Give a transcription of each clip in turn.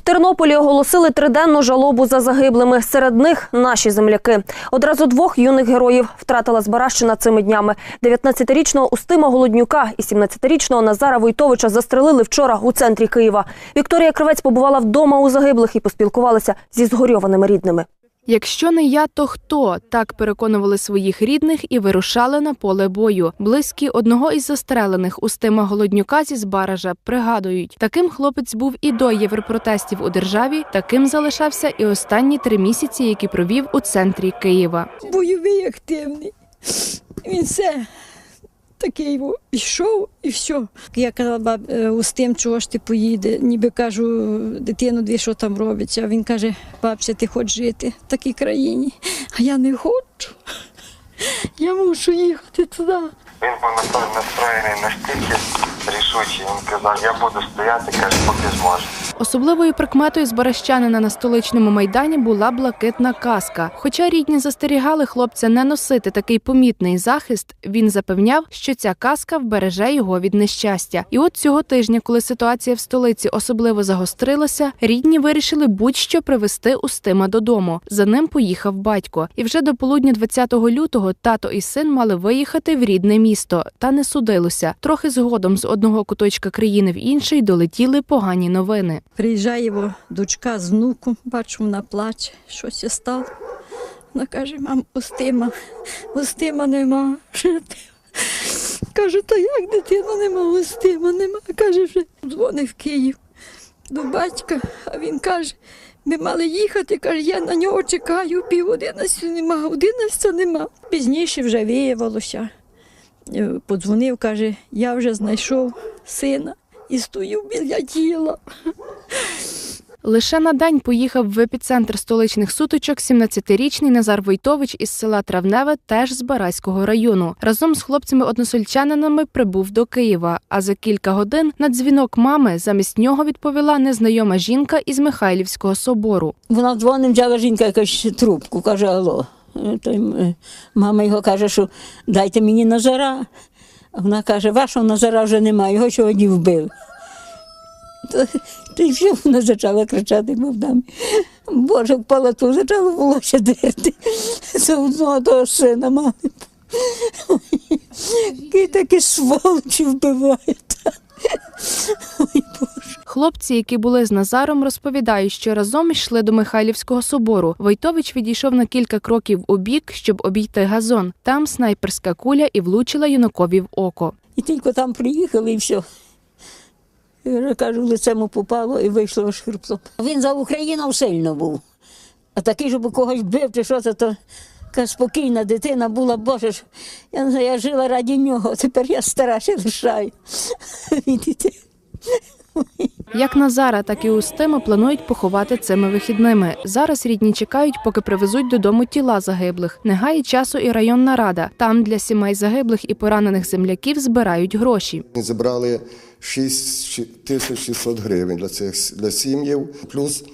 В Тернополі оголосили триденну жалобу за загиблими. Серед них наші земляки. Одразу двох юних героїв втратила Збаращина цими днями. 19-річного Устима Голоднюка і 17-річного Назара Войтовича застрелили вчора у центрі Києва. Вікторія Кривець побувала вдома у загиблих і поспілкувалася зі згорьованими рідними. Якщо не я, то хто так переконували своїх рідних і вирушали на поле бою. Близькі одного із застрелених Устима Голоднюка зі Збаража пригадують, таким хлопець був і до європротестів у державі, таким залишався і останні три місяці, які провів у центрі Києва. бойовий активний. Він все такий пішов і все. Я казала баб, е, з тим, чого ж ти поїде. Ніби кажу, дитину, дві що там робиться. А він каже, бабця, ти хочеш жити в такій країні. А я не хочу. Я мушу їхати туди. Він був настроєний настільки рішучий. Він казав, я буду стояти, каже, поки зможу. Особливою прикметою збаращанина на столичному майдані була блакитна каска. Хоча рідні застерігали хлопця не носити такий помітний захист, він запевняв, що ця каска вбереже його від нещастя. І от цього тижня, коли ситуація в столиці особливо загострилася, рідні вирішили будь-що привезти Устима додому. За ним поїхав батько. І вже до полудня 20 лютого тато і син мали виїхати в рідне місто. Та не судилося. Трохи згодом з одного куточка країни в інший долетіли погані новини. Приїжджає його дочка з внуком, бачу, вона плаче, щось стало. Вона каже, мам, Устима, Устима нема. Кажу, то як дитина нема, Устима нема. Каже, вже дзвонив в Київ до батька, а він каже, ми мали їхати, каже, я на нього чекаю, пів одинадцяти нема, одинадцята нема. Пізніше вже виявилося. Е, Подзвонив, каже, я вже знайшов сина і стою біля тіла. Лише на день поїхав в епіцентр столичних сутичок 17-річний Назар Войтович із села Травневе, теж з Бараського району. Разом з хлопцями-односельчанинами прибув до Києва. А за кілька годин на дзвінок мами замість нього відповіла незнайома жінка із Михайлівського собору. Вона дзвонить, взяла жінка якусь трубку, каже, алло. Е, То й, е, мама його каже, що дайте мені Назара. Вона каже, вашого Назара вже немає, його сьогодні вбив. То, то й все, вона почала кричати, мов там. Боже, в палату почало волосся дерти. Це одного того сина мали. Які такі сволочі вбивають. Ой, Боже. Хлопці, які були з Назаром, розповідають, що разом йшли до Михайлівського собору. Войтович відійшов на кілька кроків у бік, щоб обійти газон. Там снайперська куля і влучила юнакові в око. І тільки там приїхали і все. Я кажу, лицем попало і вийшло аж хребтом. Він за Україну сильно був. А такий, щоб когось бив чи що це, то така спокійна дитина була, Боже ж, я не знаю, я жила раді нього, тепер я стара ще лишаю. Видите? Як Назара, так і Устима планують поховати цими вихідними. Зараз рідні чекають, поки привезуть додому тіла загиблих. Не гає часу і районна рада. Там для сімей загиблих і поранених земляків збирають гроші. Зібрали 6 тисяч гривень для цих для сім'їв. Плюс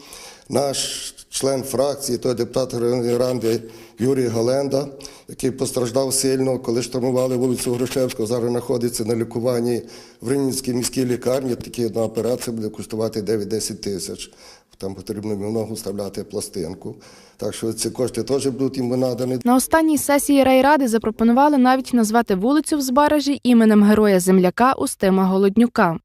наш член фракції, той депутат районної Юрій Галенда, який постраждав сильно, коли штурмували вулицю Грушевського, зараз знаходиться на лікуванні в Рівненській міській лікарні. Такі одна операція буде коштувати 9-10 тисяч. Там потрібно в ногу вставляти пластинку. Так що ці кошти теж будуть йому надані. На останній сесії райради запропонували навіть назвати вулицю в Збаражі іменем героя земляка Устима Голоднюка.